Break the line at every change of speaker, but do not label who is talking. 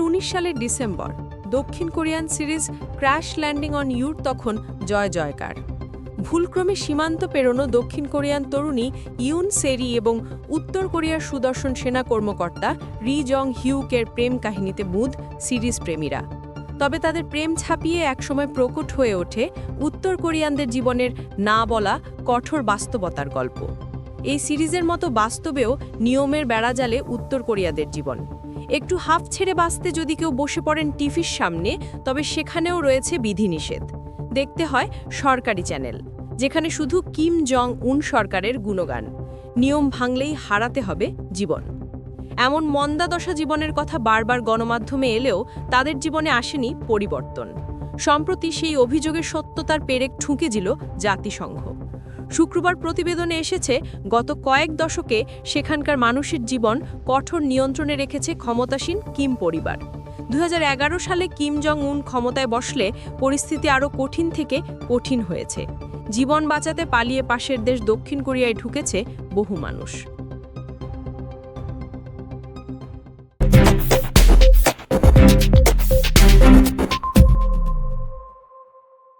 উনিশ সালের ডিসেম্বর, দক্ষিণ Korean series crash landing on your তখন জয় জয়কার। ভুলক্রমে সীমান্ত পেরোনো দক্ষিণ কোরিয়ান তরুণী ইউন সেরি এবং উত্তর কোরিয়ার সুদর্শন সেনা কর্মকর্তা রি জং হিউকের প্রেম কাহিনীতে বুধ সিরিজ প্রেমীরা। তবে তাদের প্রেম ছাপিয়ে একসময় প্রকট হয়ে ওঠে উত্তর কোরিয়ানদের জীবনের না বলা কঠোর বাস্তবতার গল্প। এই সিরিজের মতো বাস্তবেও নিয়মের বেড়াজালে উত্তর কোরিয়াদের জীবন। একটু হাফ ছেড়ে বাঁচতে যদি কেউ বসে পড়েন টিভির সামনে, তবে সেখানেও রয়েছে বিধিনিষেধ। দেখতে হয় সরকারি চ্যানেল, যেখানে শুধু কিম জং উন সরকারের গুণগান। নিয়ম ভাঙলেই হারাতে হবে জীবন। এমন মন্দাদশা জীবনের কথা বারবার গণমাধ্যমে এলেও তাদের জীবনে আসেনি পরিবর্তন। সম্প্রতি সেই অভিযোগের সত্যতার পেরেক ঠুঁকেছিল জাতিসংঘ। শুক্রবার প্রতিবেদনে এসেছে, গত কয়েক দশকে সেখানকার মানুষের জীবন কঠোর নিয়ন্ত্রণে রেখেছে ক্ষমতাসীন কিম পরিবার। দু হাজার এগারো সালে কিম জং উন ক্ষমতায় বসলে পরিস্থিতি আরও কঠিন থেকে কঠিন হয়েছে। জীবন বাঁচাতে পালিয়ে পাশের দেশ দক্ষিণ কোরিয়ায় ঢুকেছে বহু মানুষ।